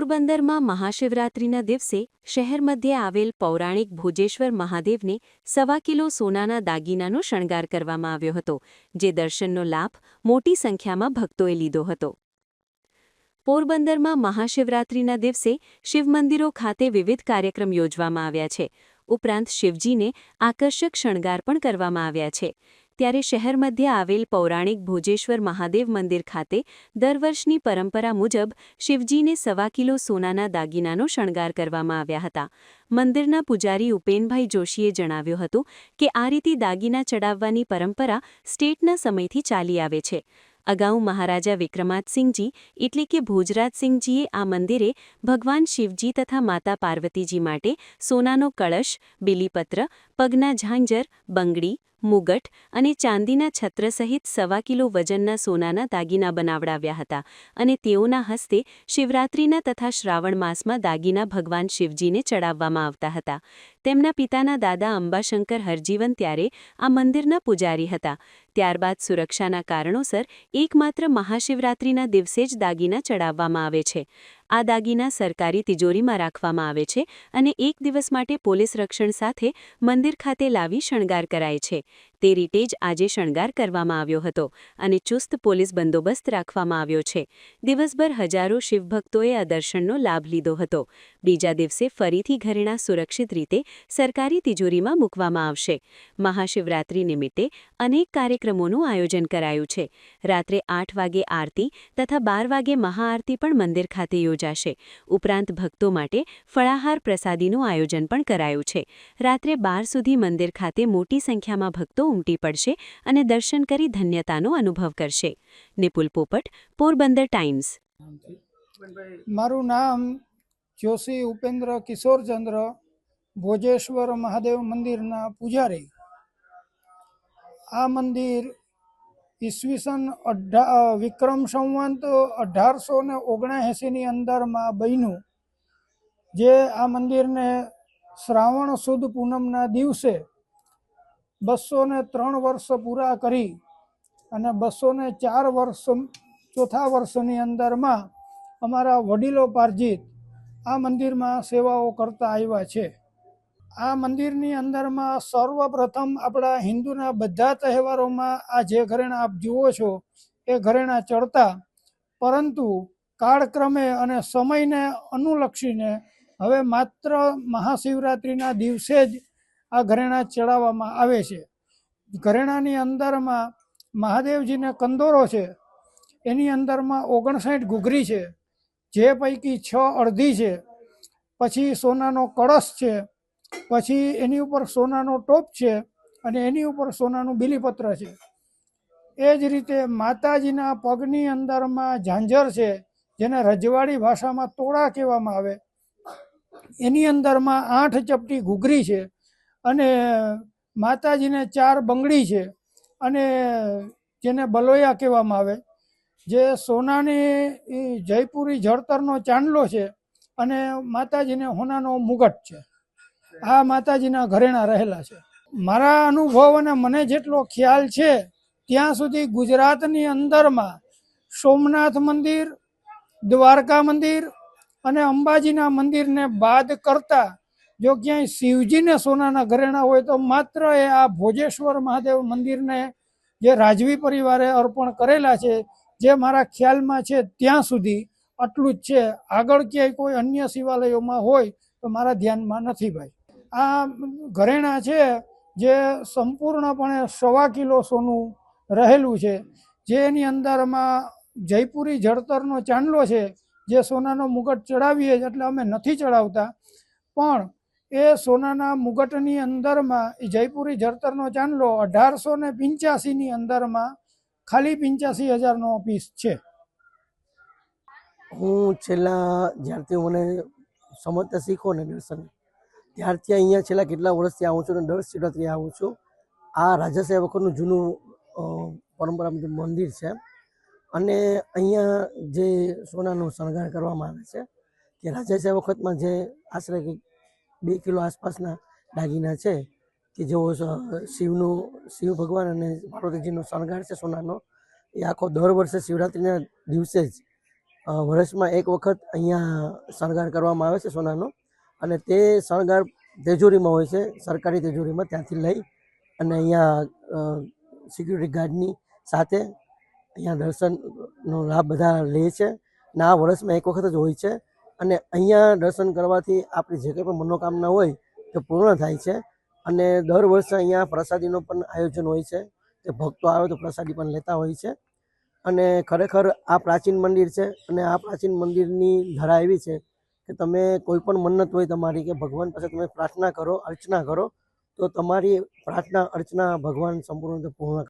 પોરબંદરમાં મહાશિવરાત્રિના દિવસે શહેર મધ્યે આવેલ પૌરાણિક ભોજેશ્વર મહાદેવને સવા કિલો સોનાના દાગીનાનો શણગાર કરવામાં આવ્યો હતો, જે દર્શનનો લાભ મોટી સંખ્યામાં ભક્તોએ લીધો હતો. પોરબંદરમાં મહાશિવરાત્રિના દિવસે શિવમંદિરો ખાતે વિવિધ કાર્યક્રમ યોજવામાં આવ્યા છે. ઉપરાંત શિવજીને આકર્ષક શણગાર પણ કરવામાં આવ્યા છે. ત્યારે શહેર મધ્ય આવેલ પૌરાણિક ભોજેશ્વર મહાદેવ મંદિર ખાતે દર વર્ષની પરંપરા મુજબ શિવજીને સવા કિલો સોનાના દાગીનાનો શણગાર કરવામાં આવ્યા હતા. મંદિરના પૂજારી ઉપેનભાઈ જોશીએ જણાવ્યું હતું કે આ રીતે દાગીના ચડાવવાની પરંપરા સ્ટેટના સમયથી ચાલી આવે છે. અગાઉ મહારાજા વિક્રમાદસિંહજી એટલે કે ભોજરાજસિંહજીએ આ મંદિરે ભગવાન શિવજી તથા માતા પાર્વતીજી માટે સોનાનો કળશ, બિલીપત્ર, પગના ઝાંઝર, બંગડી મુગટ અને ચાંદીના છત્ર સહિત સવા કિલો વજનના સોનાના દાગીના બનાવડાવ્યા હતા અને તેઓના હસ્તે શિવરાત્રિના તથા શ્રાવણ માસમાં દાગીના ભગવાન શિવજીને ચડાવવામાં આવતા હતા. તેમના પિતાના દાદા અંબાશંકર હરજીવન ત્યારે આ મંદિરના પૂજારી હતા. ત્યારબાદ સુરક્ષાના કારણોસર એકમાત્ર મહાશિવરાત્રિના દિવસે જ દાગીના ચડાવવામાં આવે છે. આ દાગીના સરકારી તિજોરીમાં રાખવામાં આવે છે અને એક દિવસ માટે પોલીસ રક્ષણ સાથે મંદિર ખાતે લાવી શણગાર કરાય છે. તે રીતે જ આજે શણગાર કરવામાં આવ્યો હતો અને ચુસ્ત પોલીસ બંદોબસ્ત રાખવામાં આવ્યો છે. દિવસભર હજારો શિવભક્તોએ આ દર્શનનો લાભ લીધો હતો. બીજા દિવસે ફરીથી ઘરેણા સુરક્ષિત રીતે સરકારી તિજોરીમાં મૂકવામાં આવશે. મહાશિવરાત્રિ નિમિત્તે અનેક કાર્યક્રમોનું આયોજન કરાયું છે. રાત્રે આઠ વાગે આરતી તથા બાર વાગે મહાઆરતી પણ મંદિર ખાતે યોજાશે. ઉપરાંત ભક્તો માટે ફળાહાર પ્રસાદીનું આયોજન પણ કરાયું છે. રાત્રે બાર સુધી મંદિર ખાતે મોટી સંખ્યામાં ભક્તો ઉમટી પડશે અને દર્શન કરી ધન્યતાનો અનુભવ કરશે. નિપુલ પોપટ, પોરબંદર ટાઈમ્સ. મારું નામ જોશી ઉપેન્દ્ર કિશોરચંદ્ર ભોજેશ્વર મહાદેવ મંદિરના પૂજારી. આ મંદિર ઈસવીસન અઢા વિક્રમ સંવંત અઢારસો ને ઓગણએંસીની અંદરમાં બન્યું, જે આ મંદિરને શ્રાવણ સુદ પૂનમના દિવસે બસો ને ત્રણ વર્ષ પૂરા કરી અને બસો ને ચાર વર્ષ ચોથા વર્ષની અંદરમાં અમારા વડીલો પાર્જિત આ મંદિરમાં સેવાઓ કરતા આવ્યા છે. આ મંદિરની અંદરમાં સર્વપ્રથમ આપણા હિન્દુના બધા તહેવારોમાં આ જે ઘરેણા આપ જુઓ છો, એ ઘરેણા ચડતા. પરંતુ કાળક્રમે અને સમયને અનુલક્ષીને હવે માત્ર મહાશિવરાત્રિના દિવસે જ આ ઘરેણા ચડાવવામાં આવે છે. ઘરેણાની અંદરમાં મહાદેવજીને કંદોરો છે. એની અંદરમાં ઓગણસાઠ ઘૂઘરી છે. જે પૈકી છ અડધી છે. પછી સોનાનો કળશ છે. પછી એની ઉપર સોનાનો ટોપ છે અને એની ઉપર સોનાનું બિલીપત્ર છે. એ જ રીતે માતાજીના પગની અંદરમાં ઝાંઝર છે, જેને રજવાડી ભાષામાં તોડા કહેવામાં આવે. એની અંદરમાં આઠ ચપટી ઘૂઘરી છે. અને માતાજીને ચાર બંગડી છે અને જેને બલોયા કહેવામાં આવે, જે સોનાની જયપુરી જળતરનો ચાંદલો છે અને માતાજીને હોનાનો મુગટ છે. આ માતાજીના ઘરેણા રહેલા છે. મારા અનુભવ અને મને જેટલો ખ્યાલ છે, ત્યાં સુધી ગુજરાતની અંદરમાં સોમનાથ મંદિર, દ્વારકા મંદિર અને અંબાજીના મંદિરને બાદ કરતા જો ક્યાંય શિવજીને સોનાના ઘરેણા હોય તો માત્ર એ આ ભોજેશ્વર મહાદેવ મંદિરને જે રાજવી પરિવારે અર્પણ કરેલા છે, જે મારા ખ્યાલમાં છે ત્યાં સુધી આટલું જ છે. આગળ ક્યાંય કોઈ અન્ય શિવાલયોમાં હોય તો મારા ધ્યાનમાં નથી ભાઈ. આ ઘરેણા છે જે સંપૂર્ણપણે સવા કિલો સોનું રહેલું છે. જે એની અંદરમાં જયપુરી જળતરનો ચાંદલો છે, જે સોનાનો મુગટ ચડાવીએ એટલે અમે નથી ચડાવતા. પણ એ સોનાના મુગટની અંદરમાં, એ જયપુરી જળતરનો ચાંદલો અઢારસો ને પંચ્યાસીની અંદરમાં, ખાલી પંચ્યાસી હજારનો પીસ છે. હું છેલ્લા, જ્યારથી મને સમજતા શીખો ને દર્શન, ત્યારથી અહીંયા છેલ્લા કેટલા વર્ષથી આવું છું અને દર શિવરાત્રી આવું છું. આ રાજાશાહી વખતનું જૂનું પરંપરા મંદિર છે, અને અહીંયા જે સોનાનો શણગાર કરવામાં આવે છે, કે રાજાશાહી વખતમાં જે આશરે કંઈક બે કિલો આસપાસના દાગીના છે કે જેઓ શિવનો, શિવ ભગવાન અને પાર્વતીજીનો શણગાર છે સોનાનો. એ આખો દર વર્ષે શિવરાત્રિના દિવસે જ વર્ષમાં એક વખત અહીંયા શણગાર કરવામાં આવે છે સોનાનો. અને તે શણગાર તેજોરીમાં હોય છે, સરકારી તેજોરીમાં ત્યાંથી લઈ અને અહીંયા સિક્યુરિટી ગાર્ડની સાથે અહીંયા દર્શનનો લાભ બધા લે છે. અને આ વર્ષમાં એક વખત જ હોય છે. અને અહીંયા દર્શન કરવાથી આપણી જે કંઈ પણ મનોકામના હોય તે પૂર્ણ થાય છે. અને દર વર્ષે અહીંયા પ્રસાદીનો પણ આયોજન હોય છે. તે ભક્તો આવે તો પ્રસાદી પણ લેતા હોય છે. અને ખરેખર આ પ્રાચીન મંદિર છે અને આ પ્રાચીન મંદિરની ધરા એવી છે કે તમે કોઈ પણ મન્નત હોય તમારી કે ભગવાન પાસે તમે પ્રાર્થના કરો, અર્ચના કરો, તો તમારી પ્રાર્થના, અર્ચના ભગવાન સંપૂર્ણ પૂર્ણ